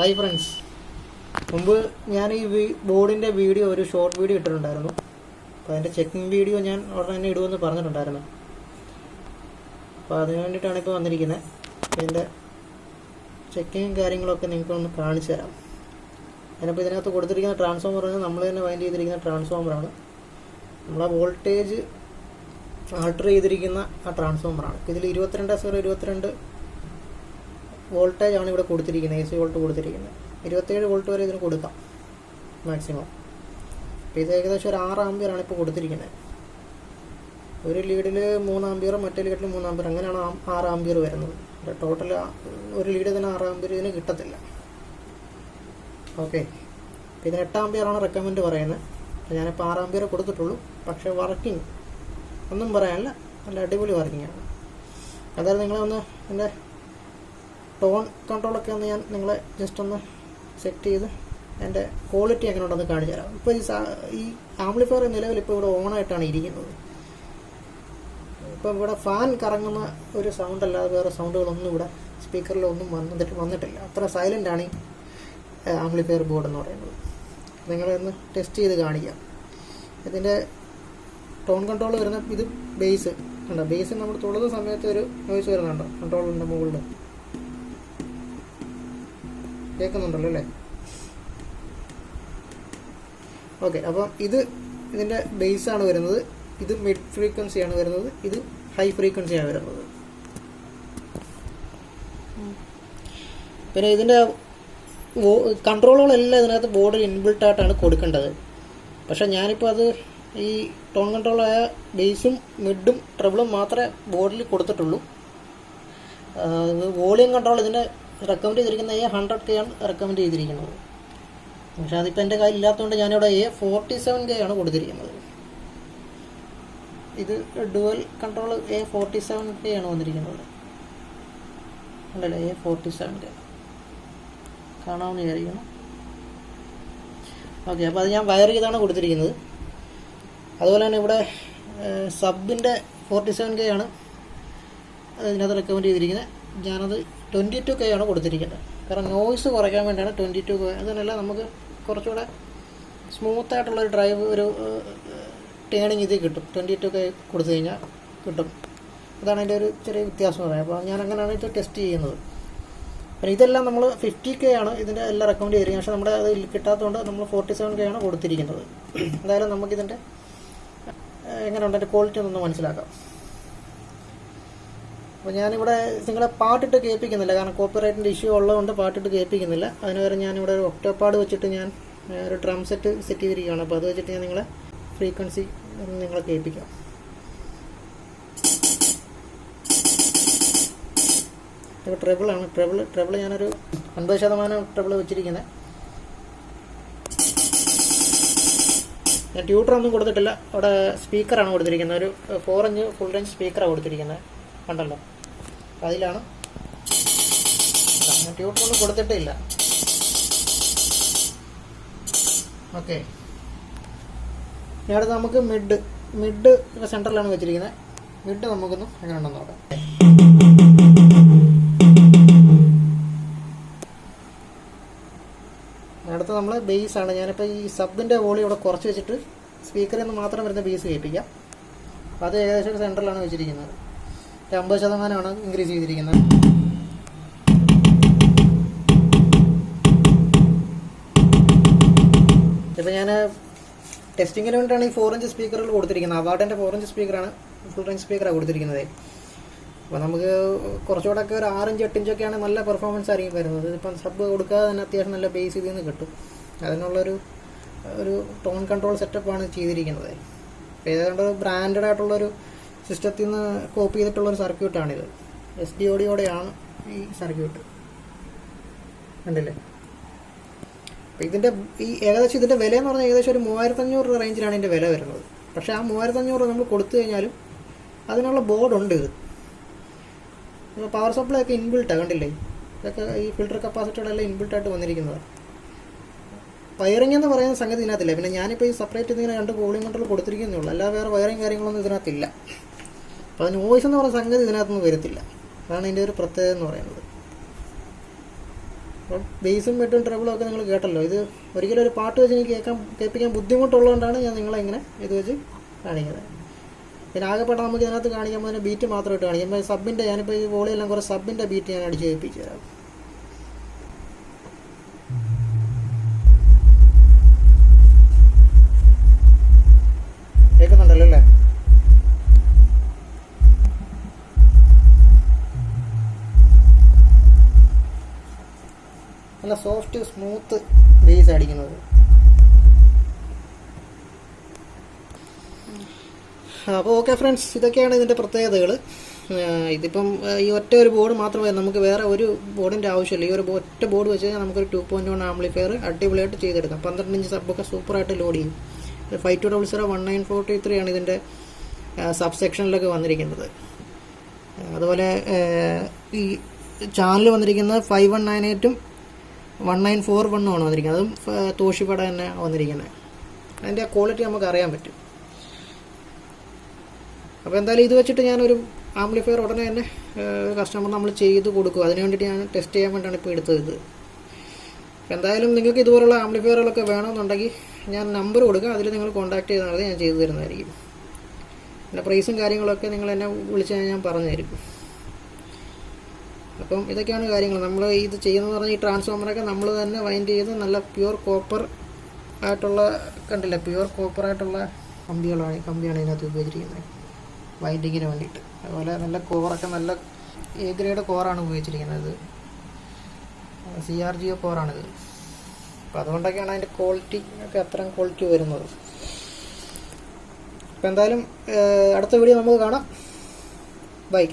Hi friends മുമ്പ് ഞാൻ ഈ ബോർഡിന്റെ വീഡിയോ ഒരു ഷോർട്ട് വീഡിയോ ഇട്ടിട്ടുണ്ടായിരുന്നു. അപ്പോൾ അതിന്റെ ചെക്കിംഗ് വീഡിയോ ഞാൻ ഉടനെ തന്നെ ഇടുമെന്ന് പറഞ്ഞിട്ടുണ്ടായിരുന്നു. അപ്പോൾ അതിന് വേണ്ടിയിട്ടാണ് ഇപ്പോൾ വന്നിരിക്കുന്നത് ഇതിന്റെ ചെക്കിങ്ങും കാര്യങ്ങളൊക്കെ നിങ്ങൾക്കൊന്ന് കാണിച്ചു തരാം. അതിനപ്പോൾ ഇതിനകത്ത് കൊടുത്തിരിക്കുന്ന ട്രാൻസ്ഫോമർ നമ്മൾ തന്നെ വൈൻഡ് ചെയ്തിരിക്കുന്ന ട്രാൻസ്ഫോമറാണ് നമ്മളെ വോൾട്ടേജ് ആൾട്ടർ ചെയ്തിരിക്കുന്ന ആ ട്രാൻസ്ഫോമറാണ് ഇതിൽ ഇരുപത്തിരണ്ട് സീറോ ഇരുപത്തിരണ്ട് വോൾട്ടേജ് ആണ് ഇവിടെ കൊടുത്തിരിക്കുന്നത് എ സി വോൾട്ട് കൊടുത്തിരിക്കുന്നത്. ഇരുപത്തേഴ് വോൾട്ട് വരെ ഇതിന് കൊടുക്കാം മാക്സിമം അപ്പോൾ ഇത് ഏകദേശം ഒരു ആറ് ആംബിയറാണ് ഇപ്പോൾ കൊടുത്തിരിക്കുന്നത്. ഒരു ലീഡിൽ മൂന്ന് ആംബിയറും മറ്റേ ലീഡിൽ മൂന്ന് ആംബിയർ അങ്ങനെയാണ് ആറ് ആംബിയർ വരുന്നത്. ടോട്ടൽ ഒരു ലീഡ് തന്നെ ആറ് ആംബിയർ ഇതിന് കിട്ടത്തില്ല. ഓക്കെ ഇതിന് എട്ട് ആംബിയറാണ് റെക്കമെൻഡ് പറയുന്നത്. ഞാനിപ്പോൾ ആറ് ആംബിയർ കൊടുത്തിട്ടുള്ളൂ. പക്ഷേ വർക്കിംഗ് ഒന്നും പറയാനില്ല. നല്ല അടിപൊളി വർക്കിംഗ് ആണ്. അതായത് നിങ്ങളൊന്ന് എന്റെ ടോൺ കൺട്രോളൊക്കെ ഒന്ന് ഞാൻ നിങ്ങളെ ജസ്റ്റ് ഒന്ന് സെറ്റ് ചെയ്ത് എന്റെ ക്വാളിറ്റി എങ്ങനെ ഉണ്ടെന്ന് കാണിച്ചു തരാം. ഇപ്പോൾ ഈ ഈ ആംപ്ലിഫയർ നിലവിൽ ഇപ്പോൾ ഇവിടെ ഓണായിട്ടാണ് ഇരിക്കുന്നത്. ഇപ്പം ഇവിടെ ഫാൻ കറങ്ങുന്ന ഒരു സൗണ്ട് അല്ലാതെ വേറെ സൗണ്ടുകളൊന്നും ഇവിടെ സ്പീക്കറിലൊന്നും വന്നിട്ട് വന്നിട്ടില്ല. അത്ര സൈലന്റ് ആണ് ഈ ആംപ്ലിഫയർ ബോർഡ് എന്ന് പറയുന്നത്. നിങ്ങളൊന്ന് ടെസ്റ്റ് ചെയ്ത് കാണിക്കാം. ഇതിന്റെ ടോൺ കൺട്രോൾ വരുന്ന ഇത് ബേസ് ഉണ്ടോ ബേസ് നമ്മൾ തുള്ളുന്ന സമയത്ത് ഒരു നോയ്സ് വരുന്നുണ്ടോ. കൺട്രോളിന്റെ മുകളിൽ കേൾക്കുന്നുണ്ടല്ലോ അല്ലേ? ഓക്കെ അപ്പം ഇത് ഇതിന്റെ ആണ് വരുന്നത്. ഇത് മിഡ് ഫ്രീക്വൻസി ആണ് വരുന്നത്. ഇത് ഹൈ ഫ്രീക്വൻസി ആണ് വരുന്നത്. പിന്നെ ഇതിന്റെ കൺട്രോളുകളെല്ലാം ഇതിനകത്ത് ബോർഡിൽ ഇൻബിൽട്ട് ആയിട്ടാണ് കൊടുക്കേണ്ടത്. പക്ഷെ ഞാനിപ്പോൾ അത് ഈ ടോൺ കൺട്രോളായ ബേസും മിഡും ട്രബിളും മാത്രമേ ബോർഡിൽ കൊടുത്തിട്ടുള്ളൂ. വോളിയം കൺട്രോൾ ഇതിന്റെ റെക്കമെൻഡ് ചെയ്തിരിക്കുന്ന എ ഹൺഡ്രഡ് കെ ആണ് റെക്കമെൻഡ് ചെയ്തിരിക്കുന്നത്. പക്ഷെ അതിപ്പോൾ എന്റെ കയ്യിൽ ഇല്ലാത്തതുകൊണ്ട് ഞാനിവിടെ എ ഫോർട്ടി സെവൻ കെ ആണ് കൊടുത്തിരിക്കുന്നത്. ഇത് dual control A forty seven K ആണ് വന്നിരിക്കുന്നത്. അല്ലല്ല എ ഫോർട്ടി സെവൻ കെ കാണാമെന്ന് വിചാരിക്കണം ഓക്കെ അപ്പോൾ അത് ഞാൻ വയർ ചെയ്താണ് കൊടുത്തിരിക്കുന്നത്. അതുപോലെ തന്നെ ഇവിടെ സബിന്റെ ഫോർട്ടി സെവൻ കെ ആണ് അതിനകത്ത് റെക്കമെൻഡ് ചെയ്തിരിക്കുന്നത്. ഞാനത് ട്വന്റി ടു കെ ആണ് കൊടുത്തിരിക്കുന്നത്. കാരണം നോയ്സ് കുറയ്ക്കാൻ വേണ്ടിയാണ് ട്വന്റി ടു കെ അതിനല്ല നമുക്ക് കുറച്ചുകൂടെ സ്മൂത്ത് ആയിട്ടുള്ള ഒരു ഡ്രൈവ് ഒരു ടേണിങ് ഇത് കിട്ടും. ട്വന്റി ടു കെ കൊടുത്തു കഴിഞ്ഞാൽ കിട്ടും. അതാണ് അതിന്റെ ഒരു ചെറിയ വ്യത്യാസം പറയുന്നത് അപ്പോൾ ഞാൻ അങ്ങനെയാണ് ഇത് ടെസ്റ്റ് ചെയ്യുന്നത്. പിന്നെ ഇതെല്ലാം നമ്മൾ ഫിഫ്റ്റി കെ ആണ് ഇതിന്റെ എല്ലാം റെക്കമെൻഡ് ചെയ്തിരിക്കുന്നത്. പക്ഷേ നമ്മുടെ അത് കിട്ടാത്തതുകൊണ്ട് നമ്മൾ ഫോർട്ടി സെവൻ കെ ആണ് കൊടുത്തിരിക്കുന്നത്. എന്തായാലും നമുക്കിതിന്റെ എങ്ങനെയുണ്ട്? അതിന്റെ ക്വാളിറ്റി ഒന്ന് മനസ്സിലാക്കാം. അപ്പോൾ ഞാനിവിടെ നിങ്ങളെ പാട്ടിട്ട് കേൾപ്പിക്കുന്നില്ല. കാരണം കോപ്പിറൈറ്റിന്റെ ഇഷ്യൂ ഉള്ളതുകൊണ്ട് പാട്ടിട്ട് കേൾപ്പിക്കുന്നില്ല. അതിന് പകരം ഞാനിവിടെ ഒരു ഒക്ടോപാഡ് വെച്ചിട്ട് ഞാൻ ഒരു ഡ്രം സെറ്റ് സെറ്റ് ചെയ്തിരിക്കുകയാണ്. അപ്പോൾ അത് വെച്ചിട്ട് ഞാൻ നിങ്ങളെ ഫ്രീക്വൻസി നിങ്ങളെ കേൾപ്പിക്കാം. ട്രബിളാണ്. ട്രബിൾ ട്രബിൾ ഞാനൊരു അൻപത് ശതമാനം ട്രബിൾ വെച്ചിരിക്കുന്നത് ഞാൻ ട്യൂട്ടർ ഒന്നും കൊടുത്തിട്ടില്ല. അവിടെ സ്പീക്കറാണ് കൊടുത്തിരിക്കുന്നത് ഒരു ഫോർ ഇഞ്ച് ഫുൾ റേഞ്ച് സ്പീക്കറാണ് കൊടുത്തിരിക്കുന്നത് കണ്ടല്ലോ. അതിലാണ്. ഞാൻ ഒന്നും കൊടുത്തിട്ടില്ല. ഓക്കെ. ഇവിടെ നമുക്ക് മിഡ്. മിഡ് സെന്ററിലാണ് വെച്ചിരിക്കുന്നത്. മിഡ് നമുക്കൊന്ന് എങ്ങനെ ഉണ്ടെന്ന് നോക്കാം അടുത്ത നമ്മൾ ബേസ് ആണ്. ഞാനിപ്പോൾ ഈ സബിന്റെ വോളി ഇവിടെ കുറച്ച് വെച്ചിട്ട് സ്പീക്കറിൽ നിന്ന് മാത്രം വരുന്ന ബേസ് കേൾപ്പിക്കാം. അത് ഏകദേശം ഒരു സെന്ററിലാണ് വെച്ചിരിക്കുന്നത്. അമ്പത് ശതമാനമാണ് ഇൻക്രീസ് ചെയ്തിരിക്കുന്നത്. ഇപ്പം ഞാൻ ടെസ്റ്റിങ്ങിന് വേണ്ടിയിട്ടാണ് ഈ ഫോർ ഇഞ്ച് സ്പീക്കറുകൾ കൊടുത്തിരിക്കുന്നത്. അവാർഡിന്റെ ഫോർ ഇഞ്ച് സ്പീക്കറാണ് ഫുൾ റേഞ്ച് സ്പീക്കറാണ് കൊടുത്തിരിക്കുന്നത്. അപ്പോൾ നമുക്ക് കുറച്ചുകൂടെ ഒക്കെ ഒരു ആറിഞ്ച് എട്ടിഞ്ചൊക്കെയാണ് നല്ല പെർഫോമൻസ് ആയിരിക്കും വരുന്നത്. ഇപ്പം സബ് കൊടുക്കാതെ തന്നെ അത്യാവശ്യം നല്ല ബേസ് ഇതിൽ നിന്ന് കിട്ടും. അതിനുള്ളൊരു ഒരു ടോൺ കൺട്രോൾ സെറ്റപ്പാണ് ചെയ്തിരിക്കുന്നത്. അപ്പോൾ ഏതാണ്ട് ബ്രാൻഡഡ് ആയിട്ടുള്ളൊരു സിസ്റ്റത്തിൽ നിന്ന് കോപ്പി ചെയ്തിട്ടുള്ള ഒരു സർക്യൂട്ടാണിത്. എസ് ഡി ഒടിയോടെയാണ് ഈ സർക്യൂട്ട്. കണ്ടില്ലേ? അപ്പം ഇതിന്റെ ഈ ഏകദേശം ഇതിന്റെ വില എന്ന് പറഞ്ഞാൽ ഏകദേശം ഒരു മൂവായിരത്തഞ്ഞൂറ് രൂപ റേഞ്ചിലാണ് ഇതിന്റെ വില വരുന്നത്. പക്ഷേ ആ മൂവായിരത്തഞ്ഞൂറ് നമ്മൾ കൊടുത്തു കഴിഞ്ഞാലും അതിനുള്ള ബോർഡുണ്ട് ഇത്. പവർ സപ്ലൈ ഒക്കെ ഇൻബിൽട്ടാണ് കണ്ടില്ലേ? ഇതൊക്കെ ഈ ഫിൽട്ടർ കപ്പാസിറ്റികളെല്ലാം ഇൻബിൽട്ടായിട്ട് വന്നിരിക്കുന്നത്. വയറിംഗ് എന്ന് പറയുന്ന സംഗതി ഇതിനകത്തില്ല. പിന്നെ ഞാനിപ്പോൾ ഈ സെപ്പറേറ്റ് ഇതിങ്ങനെ രണ്ട് കൂളിംഗ് കൺട്രോൾ കൊടുത്തിരിക്കുന്നേ ഉള്ളൂ. അല്ലാതെ വേറെ വയറിംഗ് കാര്യങ്ങളൊന്നും ഇതിനകത്തില്ല. അപ്പോൾ ആ നോയ്സ് എന്ന് പറയുന്ന സംഗതി ഇതിനകത്തൊന്നും വരത്തില്ല. അതാണ് ഇതിന്റെ ഒരു പ്രത്യേകത എന്ന് പറയുന്നത്. അപ്പം ബേസും മെട്ടും ട്രബിളും ഒക്കെ നിങ്ങൾ കേട്ടല്ലോ. ഇത് ഒരിക്കലും ഒരു പാട്ട് വെച്ച് എനിക്ക് കേൾക്കാൻ കേൾപ്പിക്കാൻ ബുദ്ധിമുട്ടുള്ളതുകൊണ്ടാണ് ഞാൻ നിങ്ങളെ ഇങ്ങനെ ഇത് വെച്ച് കാണിക്കുന്നത്. പിന്നെ ആകെപ്പെട്ട നമുക്ക് ഇതിനകത്ത് കാണിക്കുമ്പോൾ ബീറ്റ് മാത്രമായിട്ട് കാണിക്കും. സബിന്റെ ഞാനിപ്പോൾ ഈ വോളിയെല്ലാം കുറേ സബിന്റെ ബീറ്റ് ഞാൻ അടിച്ച് കേൾപ്പിച്ചു തരാം. നല്ല സോഫ്റ്റ് സ്മൂത്ത് ബേസ് അടിക്കുന്നത് അപ്പോൾ ഓക്കെ ഫ്രണ്ട്സ് ഇതൊക്കെയാണ് ഇതിന്റെ പ്രത്യേകതകൾ ഇതിപ്പം ഈ ഒറ്റ ഒരു ബോർഡ് മാത്രമേ നമുക്ക് വേറെ ഒരു ബോർഡിന്റെ ആവശ്യമില്ല. ഈ ഒരു ഒറ്റ ബോർഡ് വെച്ച് കഴിഞ്ഞാൽ നമുക്കൊരു ടു പോയിന്റ് വൺ ആംപ്ലിഫയർ അടിപൊളിയായിട്ട് ചെയ്തെടുക്കാം. പന്ത്രണ്ട് ഇഞ്ച് സബ്ബൊക്കെ സൂപ്പറായിട്ട് ലോഡ് ചെയ്യും. Five two double zero one nine forty three ആണ് ഇതിന്റെ സബ് സെക്ഷനിലൊക്കെ വന്നിരിക്കുന്നത്. അതുപോലെ ഈ ചാനൽ വന്നിരിക്കുന്നത് ഫൈവ് വൺ നയൻ എയ്റ്റും വൺ നയൻ ഫോർ വണ്ണുമാണ് വന്നിരിക്കുന്നത്. അതും തോഷിപ്പട തന്നെ വന്നിരിക്കുന്നത്. അതിന്റെ ക്വാളിറ്റി നമുക്ക് അറിയാൻ പറ്റും. അപ്പോൾ എന്തായാലും ഇത് വെച്ചിട്ട് ഞാനൊരു ആംപ്ലിഫയർ ഉടനെ തന്നെ കസ്റ്റമർ നമ്മൾ ചെയ്ത് കൊടുക്കും. അതിന് വേണ്ടിയിട്ട് ഞാൻ ടെസ്റ്റ് ചെയ്യാൻ വേണ്ടിയാണ് ഇപ്പോൾ എടുത്തത് അപ്പോൾ എന്തായാലും നിങ്ങൾക്ക് ഇതുപോലുള്ള ആംപ്ലിഫയറുകളൊക്കെ വേണമെന്നുണ്ടെങ്കിൽ ഞാൻ നമ്പർ കൊടുക്കുക അതിൽ നിങ്ങൾ കോൺടാക്ട് ചെയ്താൽ ഞാൻ ചെയ്തു തരുന്നതായിരിക്കും. പിന്നെ പ്രൈസും കാര്യങ്ങളൊക്കെ നിങ്ങൾ എന്നെ വിളിച്ച് ഞാൻ പറഞ്ഞു തരും. അപ്പം ഇതൊക്കെയാണ് കാര്യങ്ങൾ. നമ്മൾ ഇത് ചെയ്യുന്നത് പറഞ്ഞാൽ ഈ ട്രാൻസ്ഫോമറൊക്കെ നമ്മൾ തന്നെ വൈൻഡ് ചെയ്ത് നല്ല പ്യുവർ കോപ്പർ ആയിട്ടുള്ള കണ്ടില്ല? പ്യുവർ കോപ്പർ ആയിട്ടുള്ള കമ്പികളാണ് കമ്പിയാണ് ഇതിനകത്ത് ഉപയോഗിച്ചിരിക്കുന്നത്. വൈൻഡിങ്ങിന് വേണ്ടിയിട്ട്. അതുപോലെ നല്ല കോറൊക്കെ നല്ല എ ഗ്രേഡ് കോറാണ് ഉപയോഗിച്ചിരിക്കുന്നത്. സി ആർ ജി ഒ കോറാണിത്. അപ്പോൾ അതുകൊണ്ടൊക്കെയാണ് അതിന്റെ ക്വാളിറ്റി ഒക്കെ അത്രയും ക്വാളിറ്റി വരുന്നത്. അപ്പോൾ എന്തായാലും അടുത്ത വീഡിയോ നമുക്ക് കാണാം. ബൈ